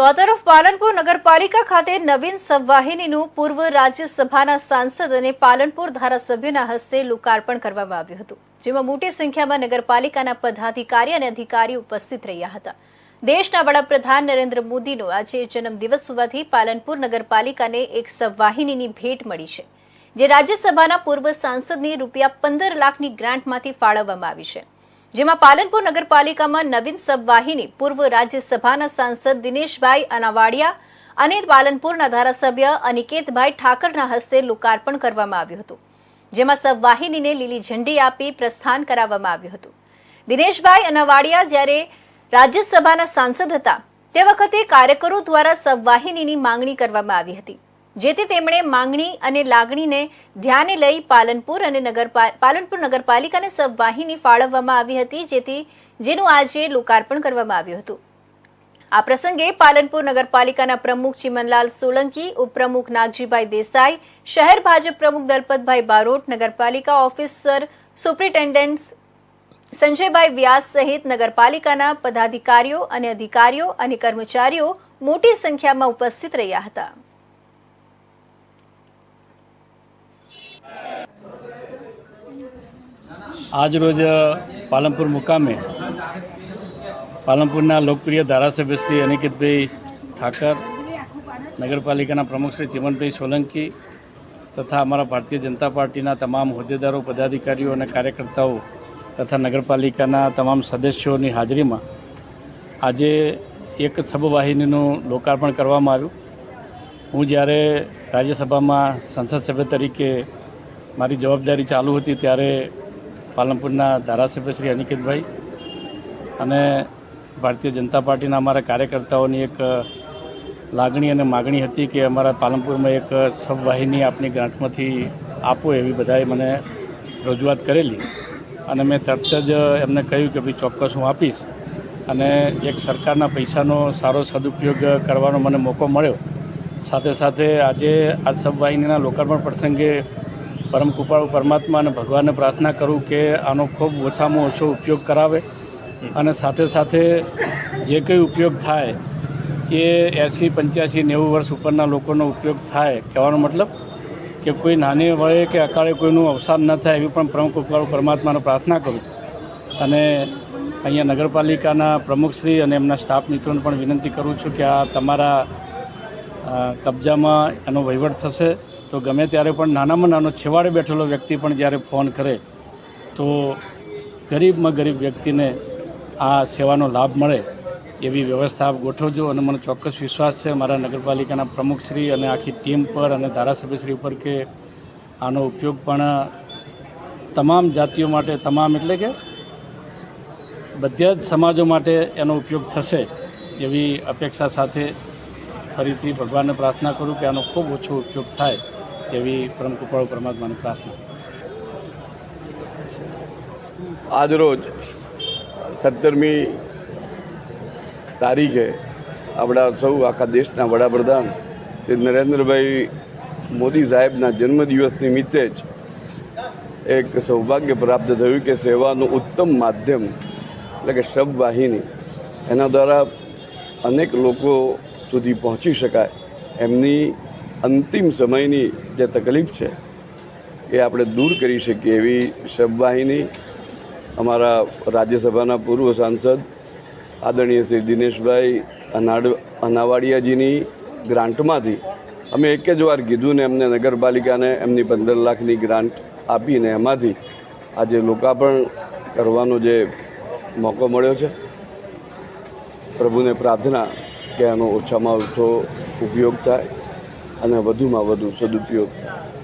તો આ તરફ પાલનપુર નગરપાલિકા ખાતે નવીન સંવાહિનીનું પૂર્વ રાજ્યસભાના સાંસદ અને પાલનપુર ધારાસભ્યના હસ્તે લોકાર્પણ કરવામાં આવ્યું હતું, જેમાં મોટી સંખ્યામાં નગરપાલિકાના પદાધિકારી અને અધિકારી ઉપસ્થિત રહ્યા હતા. દેશના વડાપ્રધાન નરેન્દ્ર મોદીનો આજે જન્મદિવસ હોવાથી પાલનપુર નગરપાલિકાને એક સંવાહિનીની ભેટ મળી છે, જે રાજ્યસભાના પૂર્વ સાંસદની રૂપિયા પંદર લાખની ગ્રાન્ટમાંથી ફાળવવામાં આવી છે. જેમાં પાલનપુર નગરપાલિકામાં નવીન સબવાહિની, પૂર્વ રાજ્યસભાના સાંસદ દિનેશભાઈ અનાવાડિયા અને પાલનપુરના ધારાસભ્ય અનિકેતભાઈ ઠાકરના હસ્તે લોકાર્પણ કરવામાં આવ્યું હતું, જેમાં સબવાહિનીને લીલી ઝંડી આપી પ્રસ્થાન કરાવવામાં આવ્યું હતું. દિનેશભાઈ અનાવાડિયા જ્યારે રાજ્યસભાના સાંસદ હતા, તે વખતે કાર્યકરો દ્વારા સબવાહિનીની માંગણી કરવામાં આવી હતી. જેથી તેમણે માંગણી અને લાગણીને ધ્યાને લઈ પાલનપુર અને પાલનપુર નગરપાલિકાને સબવાહિની ફાળવવામાં આવી હતી, જેથી, જેનું આજે લોકાર્પણ કરવામાં આવ્યું હતું. આ પ્રસંગે પાલનપુર નગરપાલિકાના પ્રમુખ ચિમનલાલ સોલંકી, ઉપપ્રમુખ નાગજીભાઈ દેસાઈ, શહેર ભાજપ પ્રમુખ દલપતભાઈ બારોટ, નગરપાલિકા ઓફિસર સુપ્રિન્ટેન્ડન્ટ સંજયભાઈ વ્યાસ સહિત નગરપાલિકાના પદાધિકારીઓ અને અધિકારીઓ અને કર્મચારીઓ મોટી સંખ્યામાં ઉપસ્થિત રહ્યા હતા. આજરોજ પાલનપુર મુકામે પાલનપુરના લોકપ્રિય ધારાસભ્ય શ્રી અનિકેતભાઈ ઠાકર, નગરપાલિકાના પ્રમુખ શ્રી ચિમનભાઈ સોલંકી તથા અમારા ભારતીય જનતા પાર્ટીના તમામ હોદ્દેદારો, પદાધિકારીઓ અને કાર્યકર્તાઓ તથા નગરપાલિકાના તમામ સદસ્યોની હાજરીમાં આજે એક સબવાહિનીનું લોકાર્પણ કરવામાં આવ્યું. હું જ્યારે રાજ્યસભામાં સંસદ સભ્ય તરીકે મારી જવાબદારી ચાલુ હતી ત્યારે પાલનપુરના ધારાસભ્ય શ્રી અનિકેતભાઈ અને ભારતીય જનતા પાર્ટીના અમારા કાર્યકર્તાઓની એક લાગણી અને માગણી હતી કે અમારા પાલનપુરમાં એક સબવાહિની આપની ગ્રાન્ટમાંથી આપો એવી બધાએ મને રજૂઆત કરેલી. અને મેં તરત જ એમને કહ્યું કે ભાઈ ચોક્કસ હું આપીશ. અને એક સરકારના પૈસાનો સારો સદુપયોગ કરવાનો મને મોકો મળ્યો. સાથે સાથે આજે આ સબવાહિનીના લોકાર્પણ પ્રસંગે પરમ કૃપાળુ પરમાત્મા અને ભગવાનને પ્રાર્થના કરું કે આનો ખૂબ ઓછામાં ઓછો ઉપયોગ કરાવે. અને સાથે સાથે જે કંઈ ઉપયોગ થાય એ એંસી, પંચ્યાસી, નેવું વર્ષ ઉપરના લોકોનો ઉપયોગ થાય. કહેવાનો મતલબ કે કોઈ નાની વયે કે અકાળે કોઈનું અવસાન ન થાય એવી પણ પ્રમુખ કૃપાળુ પરમાત્માને પ્રાર્થના કરું. અને અહીંયા નગરપાલિકાના પ્રમુખશ્રી અને એમના સ્ટાફ મિત્રોને પણ વિનંતી કરું છું કે આ તમારા કબજામાં એનો વહીવટ થશે. તો ગમે ત્યારે પણ નાનામાં નાનો છેવાડે બેઠેલો વ્યક્તિ પણ જ્યારે ફોન કરે, તો ગરીબમાં ગરીબ વ્યક્તિને આ સેવાનો લાભ મળે એવી વ્યવસ્થા ગોઠવજો અને મને ચોક્કસ વિશ્વાસ છે મારા નગરપાલિકાના પ્રમુખશ્રી અને આખી ટીમ પર અને ધારાસભ્યશ્રી ઉપર કે આનો ઉપયોગ પણ તમામ જાતિઓ માટે, તમામ એટલે કે બધા જ સમાજો માટે એનો ઉપયોગ થશે એવી અપેક્ષા સાથે ફરીથી ભગવાનને પ્રાર્થના કરું કે આનો ખૂબ ઓછો ઉપયોગ થાય. એવી પરમ કૃપાળુ પરમાત્માની પ્રાર્થના. આજરોજ સત્તરમી તારીખે આપણા સૌ આખા દેશના વડાપ્રધાન શ્રી નરેન્દ્રભાઈ મોદી સાહેબના જન્મદિવસ નિમિત્તે જ એક સૌભાગ્ય પ્રાપ્ત થયું કે સેવાનું ઉત્તમ માધ્યમ, એટલે કે શબવાહિની, એના દ્વારા અનેક લોકો સુધી પહોંચી શકાય. એમની અંતિમ સમયની જે તકલીફ છે, એ આપણે દૂર કરી શકીએ એવી શબવાહિની અમારા રાજ્યસભાના પૂર્વ સાંસદ આદરણીય શ્રી દિનેશભાઈ અનાડ, અનાવાડિયાજીની ગ્રાન્ટમાંથી અમે એક જ વાર કીધું ને એમને નગરપાલિકાને એમની પંદર લાખની ગ્રાન્ટ આપીને એમાંથી આજે લોકાર્પણ કરવાનો જે મોકો મળ્યો છે. પ્રભુને પ્રાર્થના કે આનો ઓછામાં ઓછો ઉપયોગ થાય. અને વધુમાં વધુ સદુપયોગ થાય.